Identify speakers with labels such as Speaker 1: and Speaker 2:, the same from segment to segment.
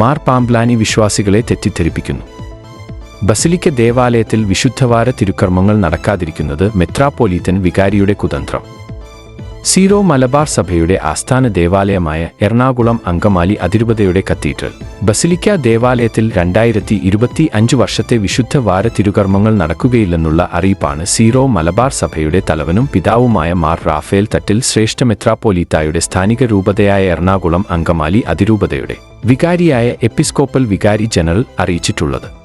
Speaker 1: മാർ പാംബ്ലാനി വിശ്വാസികളെ തെറ്റിദ്ധരിപ്പിക്കുന്നു. ബസിലിക്ക ദേവാലയത്തിൽ വിശുദ്ധവാര തിരുക്കർമ്മങ്ങൾ നടക്കാതിരിക്കുന്നത് മെത്രാപ്പോലീത്തൻ വികാരിയുടെ കുതന്ത്രം. സീറോ മലബാർ സഭയുടെ ആസ്ഥാന ദേവാലയമായ എറണാകുളം അങ്കമാലി അതിരൂപതയുടെ കത്തീഡ്രൽ. ബസിലിക്ക ദേവാലയത്തിൽ രണ്ടായിരത്തി ഇരുപത്തി അഞ്ച് വർഷത്തെ വിശുദ്ധ വാര തിരുകർമ്മങ്ങൾ നടക്കുകയില്ലെന്നുള്ള അറിയിപ്പാണ് സീറോ മലബാർ സഭയുടെ തലവനും പിതാവുമായ മാർ റാഫേൽ തട്ടിൽ ശ്രേഷ്ഠ മെത്രാപ്പോലീത്തായുടെ സ്ഥാനിക രൂപതയായ എറണാകുളം അങ്കമാലി അതിരൂപതയുടെ വികാരിയായ എപ്പിസ്കോപ്പൽ വികാരി ജനറൽ അറിയിച്ചിട്ടുള്ളത്.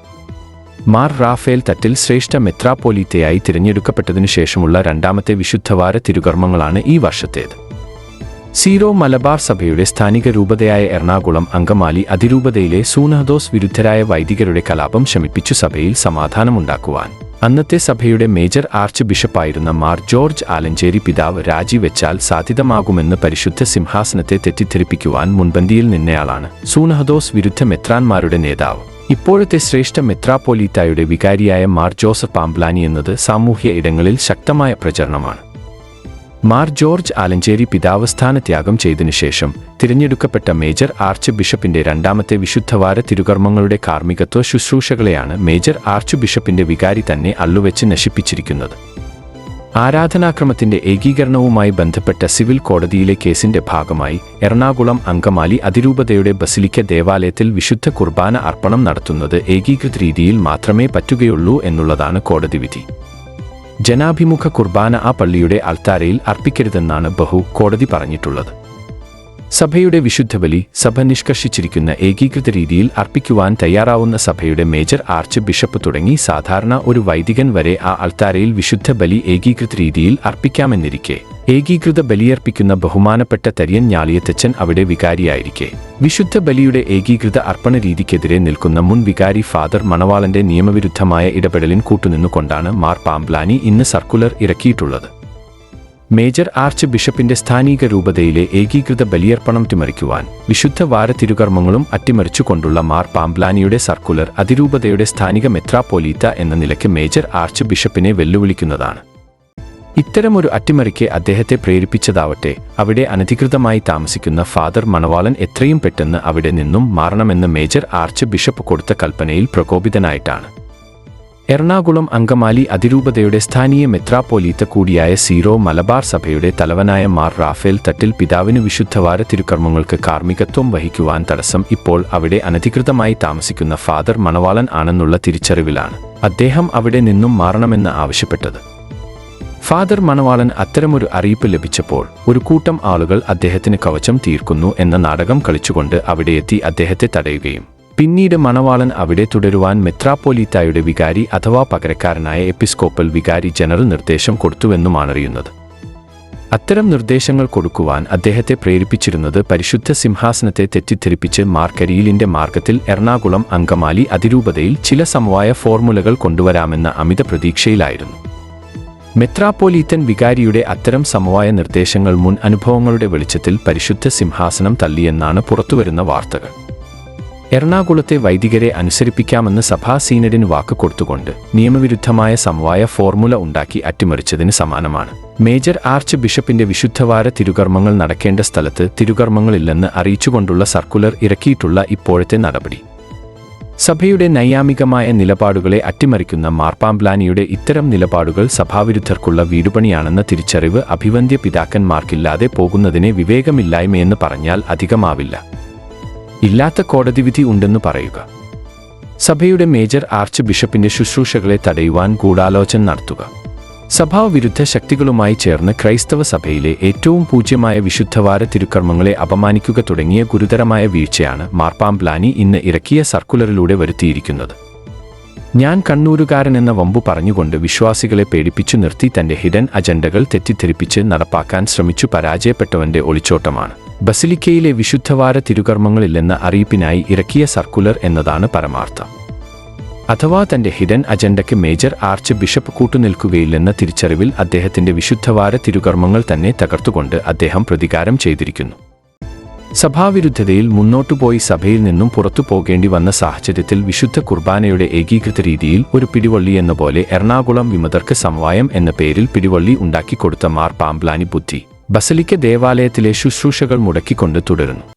Speaker 1: മാർ റാഫേൽ തട്ടിൽ ശ്രേഷ്ഠ മെത്രാപ്പോലീത്തയായി തിരഞ്ഞെടുക്കപ്പെട്ടതിനു ശേഷമുള്ള രണ്ടാമത്തെ വിശുദ്ധവാര തിരുകർമ്മങ്ങളാണ് ഈ വർഷത്തേത്. സീറോ മലബാർ സഭയുടെ സ്ഥാനിക രൂപതയായ എറണാകുളം അങ്കമാലി അതിരൂപതയിലെ സൂനഹദോസ് വിരുദ്ധരായ വൈദികരുടെ കലാപം ശമിപ്പിച്ചു സഭയിൽ സമാധാനമുണ്ടാക്കുവാൻ. അന്നത്തെ സഭയുടെ മേജർ ആർച്ച് ബിഷപ്പായിരുന്ന മാർ ജോർജ് ആലഞ്ചേരി പിതാവ് രാജിവെച്ചാൽ സാധ്യതമാകുമെന്ന് പരിശുദ്ധ സിംഹാസനത്തെ തെറ്റിദ്ധരിപ്പിക്കുവാൻ മുൻപന്തിയിൽ നിന്നയാളാണ് സൂനഹദോസ് വിരുദ്ധ മെത്രാന്മാരുടെ നേതാവ്. ഇപ്പോഴത്തെ ശ്രേഷ്ഠ മെത്രാപ്പോലീത്തായുടെ വികാരിയായ മാർ ജോസഫ് പാംബ്ലാനി എന്നത് സാമൂഹ്യ ഇടങ്ങളിൽ ശക്തമായ പ്രചരണമാണ്. മാർ ജോർജ് ആലഞ്ചേരി പിതാവ് സ്ഥാനത്യാഗം ചെയ്തതിനു ശേഷം തിരഞ്ഞെടുക്കപ്പെട്ട മേജർ ആർച്ച് ബിഷപ്പിന്റെ രണ്ടാമത്തെ വിശുദ്ധവാര തിരുകർമ്മങ്ങളുടെ കാർമ്മികത്വ ശുശ്രൂഷകളെയാണ് മേജർ ആർച്ച് ബിഷപ്പിന്റെ വികാരി തന്നെ അള്ളുവെച്ച് നശിപ്പിച്ചിരിക്കുന്നത്. ആരാധനാക്രമത്തിന്റെ ഏകീകരണവുമായി ബന്ധപ്പെട്ട സിവിൽ കോടതിയിലെ കേസിന്റെ ഭാഗമായി എറണാകുളം അങ്കമാലി അതിരൂപതയുടെ ബസിലിക്ക ദേവാലയത്തിൽ വിശുദ്ധ കുർബാന അർപ്പണം നടത്തുന്നത് ഏകീകൃത രീതിയിൽ മാത്രമേ പറ്റുകയുള്ളൂ എന്നുള്ളതാണ് കോടതി വിധി. ജനാഭിമുഖ കുർബാന ആ പള്ളിയുടെ അൾത്താരയിൽ അർപ്പിക്കരുതെന്നാണ് ബഹു കോടതി പറഞ്ഞിട്ടുള്ളത്. സഭയുടെ വിശുദ്ധ ബലി സഭ നിഷ്കർഷിച്ചിരിക്കുന്ന ഏകീകൃത രീതിയിൽ അർപ്പിക്കുവാൻ തയ്യാറാവുന്ന സഭയുടെ മേജർ ആർച്ച് ബിഷപ്പ് തുടങ്ങി സാധാരണ ഒരു വൈദികൻ വരെ ആ അൾത്താരയിൽ വിശുദ്ധ ബലി ഏകീകൃത രീതിയിൽ അർപ്പിക്കാമെന്നിരിക്കെ. ഏകീകൃത ബലിയർപ്പിക്കുന്ന ബഹുമാനപ്പെട്ട തരിയൻ ഞാളിയത്തച്ഛൻ അവിടെ വികാരിയായിരിക്കെ. വിശുദ്ധ ബലിയുടെ ഏകീകൃത അർപ്പണ രീതിക്കെതിരെ നിൽക്കുന്ന മുൻ വികാരി ഫാദർ മണവാളന്റെ നിയമവിരുദ്ധമായ ഇടപെടലിൻ കൂട്ടുനിന്നുകൊണ്ടാണ് മാർ പാംബ്ലാനി ഇന്ന് സർക്കുലർ ഇറക്കിയിട്ടുള്ളത്. മേജർ ആർച്ച് ബിഷപ്പിന്റെ സ്ഥാനീക രൂപതയിലെ ഏകീകൃത ബലിയർപ്പണം തിമറിക്കുവാൻ വിശുദ്ധ വാര തിരുകർമ്മങ്ങളും അട്ടിമറിച്ചുകൊണ്ടുള്ള മാർ പാംബ്ലാനിയുടെ സർക്കുലർ അതിരൂപതയുടെ സ്ഥാനിക മെത്രാപ്പോലീത്ത എന്ന നിലയ്ക്ക് മേജർ ആർച്ച് ബിഷപ്പിനെ വെല്ലുവിളിക്കുന്നതാണ്. ഇത്തരമൊരു അട്ടിമറിക്ക് അദ്ദേഹത്തെ പ്രേരിപ്പിച്ചതാവട്ടെ അവിടെ അനധികൃതമായി താമസിക്കുന്ന ഫാദർ മണവാളൻ എത്രയും പെട്ടെന്ന് അവിടെ നിന്നും മാറണമെന്ന് മേജർ ആർച്ച് ബിഷപ്പ് കൊടുത്ത കൽപ്പനയിൽ പ്രകോപിതനായിട്ടാണ്. എറണാകുളം അങ്കമാലി അതിരൂപതയുടെ സ്ഥാനീയ മെത്രാപ്പോലീത്ത കൂടിയായ സീറോ മലബാർ സഭയുടെ തലവനായ മാർ റാഫേൽ തട്ടിൽ പിതാവിന് വിശുദ്ധവാര തിരുക്കർമ്മങ്ങൾക്ക് കാർമ്മികത്വം വഹിക്കുവാൻ തടസ്സം ഇപ്പോൾ അവിടെ അനധികൃതമായി താമസിക്കുന്ന ഫാദർ മണവാളൻ ആണെന്നുള്ള തിരിച്ചറിവിലാണ് അദ്ദേഹം അവിടെ നിന്നും മാറണമെന്ന് ആവശ്യപ്പെട്ടത്. ഫാദർ മണവാളൻ അത്തരമൊരു അറിയിപ്പ് ലഭിച്ചപ്പോൾ ഒരു കൂട്ടം ആളുകൾ അദ്ദേഹത്തിന് കവചം തീർക്കുന്നു എന്ന നാടകം കളിച്ചുകൊണ്ട് അവിടെയെത്തി അദ്ദേഹത്തെ തടയുകയും പിന്നീട് മണവാളൻ അവിടെ തുടരുവാൻ മെത്രാപ്പോലീത്തായുടെ വികാരി അഥവാ പകരക്കാരനായ എപ്പിസ്കോപ്പൽ വികാരി ജനറൽ നിർദ്ദേശം കൊടുത്തുവെന്നുമാണറിയുന്നത്. അത്തരം നിർദ്ദേശങ്ങൾ കൊടുക്കുവാൻ അദ്ദേഹത്തെ പ്രേരിപ്പിച്ചിരുന്നത് പരിശുദ്ധ സിംഹാസനത്തെ തെറ്റിദ്ധരിപ്പിച്ച് മാർക്കരിയിലിന്റെ മാർഗത്തിൽ എറണാകുളം അങ്കമാലി അതിരൂപതയിൽ ചില സമവായ ഫോർമുലകൾ കൊണ്ടുവരാമെന്ന അമിത പ്രതീക്ഷയിലായിരുന്നു. മെത്രാപ്പോലീത്തൻ വികാരിയുടെ അത്തരം സമവായ നിർദ്ദേശങ്ങൾ മുൻ അനുഭവങ്ങളുടെ വെളിച്ചത്തിൽ പരിശുദ്ധ സിംഹാസനം തള്ളിയെന്നാണ് പുറത്തുവരുന്ന വാർത്തകൾ. എറണാകുളത്തെ വൈദികരെ അനുസരിപ്പിക്കാമെന്ന് സഭാ സീനഡിന് വാക്ക് കൊടുത്തുകൊണ്ട് നിയമവിരുദ്ധമായ സമവായ ഫോർമുല ഉണ്ടാക്കി അട്ടിമറിച്ചതിന് സമാനമാണ്. മേജർ ആർച്ച് ബിഷപ്പിന്റെ വിശുദ്ധവാര തിരുകർമ്മങ്ങൾ നടക്കേണ്ട സ്ഥലത്ത് തിരുകർമ്മങ്ങളില്ലെന്ന് അറിയിച്ചുകൊണ്ടുള്ള സർക്കുലർ ഇറക്കിയിട്ടുള്ള ഇപ്പോഴത്തെ നടപടി. സഭയുടെ നൈയാമികമായ നിലപാടുകളെ അട്ടിമറിക്കുന്ന മാർപ്പാംബ്ലാനിയുടെ ഇത്തരം നിലപാടുകൾ സഭാവിരുദ്ധർക്കുള്ള വീടുപണിയാണെന്ന തിരിച്ചറിവ് അഭിവന്ധ്യ പിതാക്കന്മാർക്കില്ലാതെ പോകുന്നതിനെ വിവേകമില്ലായ്മയെന്ന് പറഞ്ഞാൽ അധികമാവില്ല. ഇല്ലാത്ത കോടതി വിധി ഉണ്ടെന്ന് പറയുക. സഭയുടെ മേജർ ആർച്ച് ബിഷപ്പിന്റെ ശുശ്രൂഷകളെ തടയുവാൻ ഗൂഢാലോചന നടത്തുക. സഭാവിരുദ്ധ ശക്തികളുമായി ചേർന്ന് ക്രൈസ്തവ സഭയിലെ ഏറ്റവും പൂജ്യമായ വിശുദ്ധവാര തിരുക്കർമ്മങ്ങളെ അപമാനിക്കുക തുടങ്ങിയ ഗുരുതരമായ വീഴ്ചയാണ് മാർപ്പാംപ്ലാനി ഇന്ന് ഇറക്കിയ സർക്കുലറിലൂടെ വരുത്തിയിരിക്കുന്നത്. ഞാൻ കണ്ണൂരുകാരൻ എന്ന വമ്പു പറഞ്ഞുകൊണ്ട് വിശ്വാസികളെ പേടിപ്പിച്ചു നിർത്തി തന്റെ ഹിഡൻ അജണ്ടകൾ തെറ്റിദ്ധരിപ്പിച്ച് നടപ്പാക്കാൻ ശ്രമിച്ചു പരാജയപ്പെട്ടവന്റെ ഒളിച്ചോട്ടമാണ്. ബസിലിക്കയിലെ വിശുദ്ധവാര തിരുകർമ്മങ്ങളില്ലെന്ന അറിയിപ്പിനായി ഇറക്കിയ സർക്കുലർ എന്നതാണ് പരമാർത്ഥം. അഥവാ തന്റെ ഹിഡൻ അജണ്ടയ്ക്ക് മേജർ ആർച്ച് ബിഷപ്പ് കൂട്ടുനിൽക്കുകയില്ലെന്ന തിരിച്ചറിവിൽ അദ്ദേഹത്തിന്റെ വിശുദ്ധവാര തിരുകർമ്മങ്ങൾ തന്നെ തകർത്തുകൊണ്ട് അദ്ദേഹം പ്രതികാരം ചെയ്തിരിക്കുന്നു. സഭാവിരുദ്ധതയിൽ മുന്നോട്ടുപോയി സഭയിൽ നിന്നും പുറത്തു പോകേണ്ടി വന്ന സാഹചര്യത്തിൽ വിശുദ്ധ കുർബാനയുടെ ഏകീകൃത രീതിയിൽ ഒരു പിടിവള്ളി എന്ന പോലെ എറണാകുളം വിമതർക്ക് സമവായം എന്ന പേരിൽ പിടിവള്ളി ഉണ്ടാക്കിക്കൊടുത്ത മാർ പാംബ്ലാനി ബുദ്ധി. ബസലിക്ക ദേവാലയത്തിലെ ശുശ്രൂഷകൾ മുടക്കിക്കൊണ്ട് തുടരുന്നു.